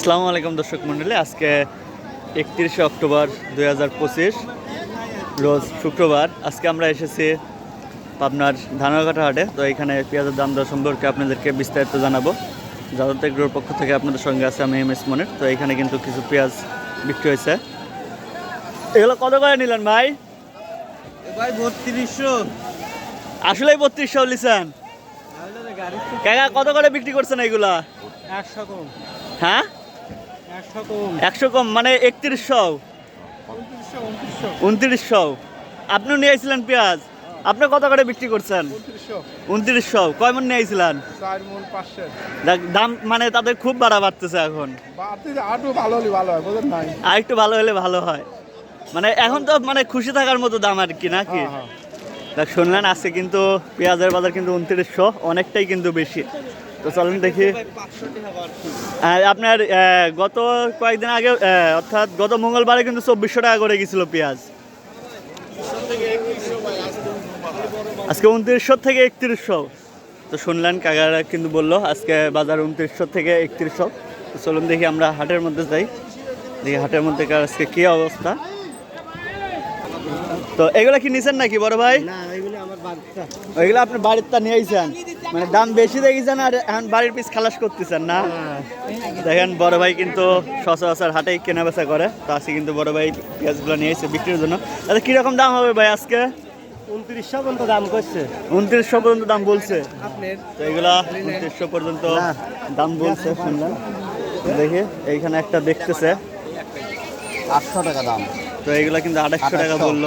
আসসালামু আলাইকুম দর্শক মণ্ডলী আজকে একত্রিশে অক্টোবর দুই হাজার পঁচিশ রোজ শুক্রবার। আজকে আমরা এসেছি পাবনার ধানাঘাটা হাটে। তো এখানে পেঁয়াজের দাম দর সম্পর্কে আপনাদেরকে বিস্তারিত জানাব। যাদব এগ্রোর পক্ষ থেকে আপনাদের সঙ্গে আছে আমি এম এস মনির। তো এখানে কিন্তু কিছু পেঁয়াজ বিক্রি হয়েছে। এগুলো কত করে নিলেন ভাই? ভাই বত্রিশশো। আসলেই বত্রিশশো কাকা কত করে বিক্রি করছেন এগুলা? একশো কম। হ্যাঁ? একশো কম। মানে একত্রিশশো। উনত্রিশশো। আপনিও নিয়ে আইছিলেন পেঁয়াজ। আপনি কত করে বিক্রি করছেন? উনত্রিশশো। কয় মন নিয়ে আইছিলেন? চার পাঁচশো। দেখ, দাম মানে তাদের খুব বাড়া বাড়তেছে এখন। হয় আর একটু ভালো হলে ভালো হয়। মানে এখন তো মানে খুশি থাকার মতো দাম আর কি নাকি? হ্যাঁ, দেখ শুনলেন আজকে কিন্তু পেঁয়াজের বাজার কিন্তু উনত্রিশশো অনেকটাই কিন্তু বেশি। তো চলেন দেখি। আপনার গত কয়েকদিন আগে অর্থাৎ গত মঙ্গলবারে কিন্তু চব্বিশশো টাকা করে গেছিল পেঁয়াজ। আজকে উনত্রিশশো থেকে একত্রিশশো। তো শুনলেন কাকারা কিন্তু বলল আজকে বাজার উনত্রিশশো থেকে একত্রিশশো। তো চলুন দেখি আমরা হাটের মধ্যে যাই। দেখি হাটের মধ্যে কার আজকে কী অবস্থা। তো এগুলো কি নিছেন নাকি বড় ভাই? এগুলো আমার বাচ্চা ওইগুলো আপনি বাড়ির তা নিয়ে আইছেন? মানে দাম বেশি দেখেছেন আর এখন বাড়ির পিস খালাস করতেছেন না? দেখেন বড় ভাই কিন্তু সচরাচর হাটেই কেনা বেচা করে। তো আজকে কিন্তু বড় ভাই পেঁয়াজগুলো নিয়ে এসেছে বিক্রির জন্য। তাহলে কীরকম দাম হবে ভাই আজকে? উনত্রিশশো পর্যন্ত দাম করছে। উনত্রিশশো পর্যন্ত দাম বলছে। তো এগুলা উনত্রিশশো পর্যন্ত দাম বলছে শুনলেন দেখি এইখানে একটা দেখতেছে। আটশো টাকা দাম। তো এইগুলা কিন্তু আঠাশশো টাকা বলল।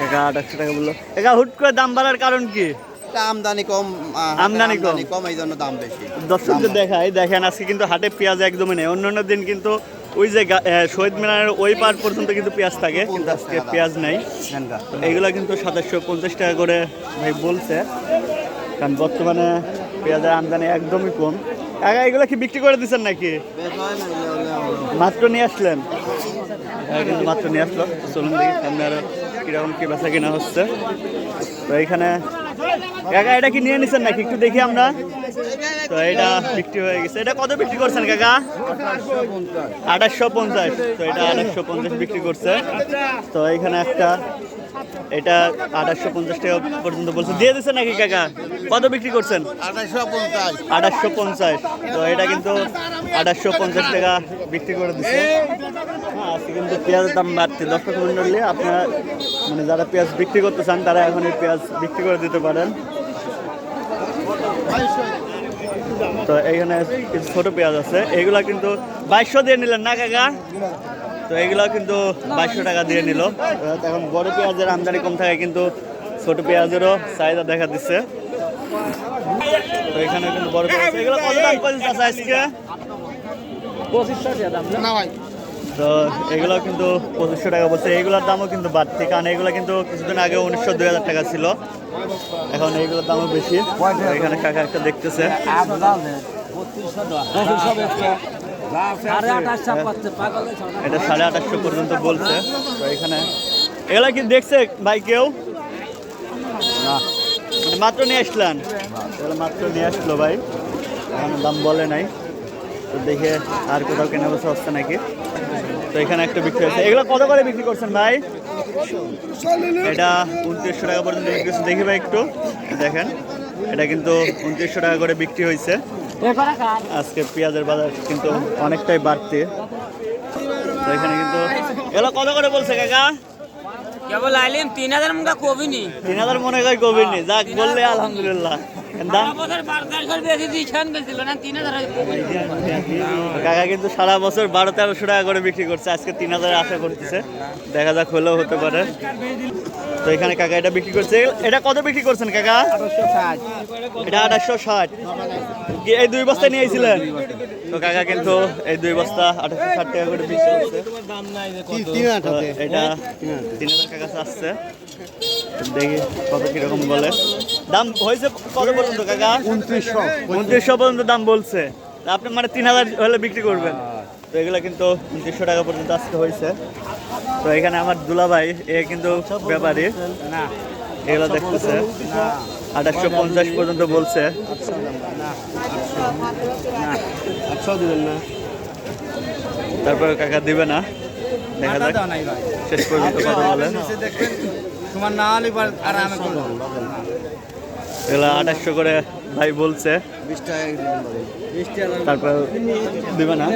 টাকা আঠাশশো টাকা বলল। একা হুট করে দাম বাড়ার কারণ কি? এটা আমদানি কম আমদানি কম। কম এই জন্য দাম বেশি। দর্শকদের দেখাই দেখেন আজকে কিন্তু হাটে পেঁয়াজ একদমই নেই। অন্যান্য দিন কিন্তু ওই যে শহীদ মিনারের ওই পার পর্যন্ত কিন্তু পেঁয়াজ থাকে কিন্তু আজকে পেঁয়াজ নেই। এইগুলো কিন্তু সাতাশশো পঞ্চাশ টাকা করে ভাই বলছে। কারণ বর্তমানে পেঁয়াজের আমদানি একদমই কম। কাকা এগুলো কি বিক্রি করে দিচ্ছেন নাকি? মাত্র নিয়ে আসলেন? হ্যাঁ, কিন্তু মাত্র নিয়ে আসলো। চলুন দেখি সামনে আরও কীরকম কি বেচা কিনা হচ্ছে। তো এইখানে কাকা, এটা কি নিয়ে নিছেন নাকি? একটু দেখি আমরা। তো এটা বিক্রি হয়ে গেছে। এটা কত বিক্রি করছেন কাকা? আঠাশশো পঞ্চাশ। তো এটা আঠাশশো পঞ্চাশ বিক্রি করছে। তো এখানে একটা, এটা আঠাশশো পঞ্চাশ টাকা পর্যন্ত বলছে। দিয়ে দিচ্ছে নাকি কাকা? কত বিক্রি করছেন? আঠাশশো পঞ্চাশ। তো এটা কিন্তু আঠাশশো পঞ্চাশ টাকা বিক্রি করে দিচ্ছে হ্যাঁ আজকে কিন্তু পেঁয়াজের দাম বাড়ছে। দর্শক মন্ডলী আপনারা মানে যারা পেঁয়াজ বিক্রি করতে চান, তারা এখন এই পেঁয়াজ বিক্রি করে দিতে পারেন। তো এইখানে কিছু ছোট পেঁয়াজ আছে। এইগুলা কিন্তু বাইশশো দিয়ে নিলেন না কাকা? তো এইগুলো কিন্তু বাইশশো টাকা দিয়ে নিল। এখন বড় পেঁয়াজের আমদানি কম থাকে কিন্তু ছোট পেঁয়াজেরও চাহিদা দেখা দিচ্ছে। তো এখানে কিন্তু বড় পেঁয়াজ। এগুলো কত দাম করেছে আজকে? পঁচিশশো টাকা দাম না ভাই। তো এগুলো কিন্তু পঁচিশশো টাকা বলছে। এইগুলোর দামও কিন্তু বাড়তি, কারণ এগুলো কিন্তু কিছুদিন আগে উনিশশো দুই হাজার টাকা ছিল। এখন এইগুলোর দামও বেশি। এখানে কাকা একটা দেখতেছে। এটা সাড়ে আঠাশশো পর্যন্ত বলছে। তো এখানে এগুলা কি দেখছে ভাই কেউ? মানে মাত্র নিয়ে আসলেন? মাত্র নিয়ে আসলো ভাই। এখন দাম বলে নাই। তো দেখে আর কোথাও কেনা বসে হচ্ছে নাকি? তো এখানে একটা বিক্রি হচ্ছে এগুলো কত করে বিক্রি করছেন ভাই? এটা উনত্রিশশো টাকা পর্যন্ত বিক্রি হচ্ছে। দেখি ভাই একটু। দেখেন এটা কিন্তু উনত্রিশশো টাকা করে বিক্রি হয়েছে। আজকে পেঁয়াজের বাজার কিন্তু অনেকটাই বাড়তি। তো এখানে কিন্তু এগুলো কত করে বলছে কাকা? কেবল আইলেন তিন হাজার মুখা কবি নি তিন হাজার মনে হয় কবির নেই যাক বললে আলহামদুলিল্লাহ। কাকা কিন্তু সারা বছর বারো তেরোশো টাকা করে বিক্রি করছে আজকে তিন হাজার আশা করতেছে। দেখা যাক হলেও হতে পারে। তো এখানে কাকা এটা বিক্রি করছে। এটা কত বিক্রি করছেন কাকা? এটা আঠাশশো ষাট। কি এই দুই বস্তা নিয়ে আইছিলেন? তো কাকা কিন্তু এই দুই বস্তা আঠাশশো ষাট টাকা করে বিক্রি করছে। এটা তিন হাজার টাকা আসছে। দেখি কত কীরকম বলে। দাম হয়েছে কত পর্যন্ত কাকা? উনত্রিশশো। উনত্রিশশো পর্যন্ত দাম বলছে। আপনি মানে তিন হাজার হলে বিক্রি করবেন। তো এগুলো কিন্তু উনত্রিশশো টাকা পর্যন্ত আজকে হয়েছে। তো এখানে আমার দুলাভাই এ কিন্তু ব্যাপারী। এগুলো দেখতেছে। আঠাশশো পঞ্চাশ পর্যন্ত বলছে। না। তারপরে কাকা দিবে না। দেখা যাক। শেষ পর্যন্ত কথা বলে। তোমার না হলে আর আমি করব এগুলো আঠাশশো করে ভাই বলছে। তারপর দিবে না।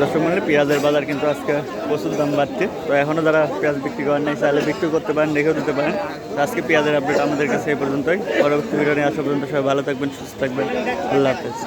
দর্শক পেঁয়াজের বাজার কিন্তু আজকে প্রচুর দাম বাড়ছে। তো এখনও যারা পেঁয়াজ বিক্রি করেন নাই, চাইলে বিক্রি করতে পারেন, রেখেও দিতে পারেন। আজকে পেঁয়াজের আপডেট আমাদের কাছে এই পর্যন্তই। পরবর্তী ভিডিও নিয়ে আসা পর্যন্ত সবাই ভালো থাকবেন, সুস্থ থাকবেন। আল্লাহ হাফেজ।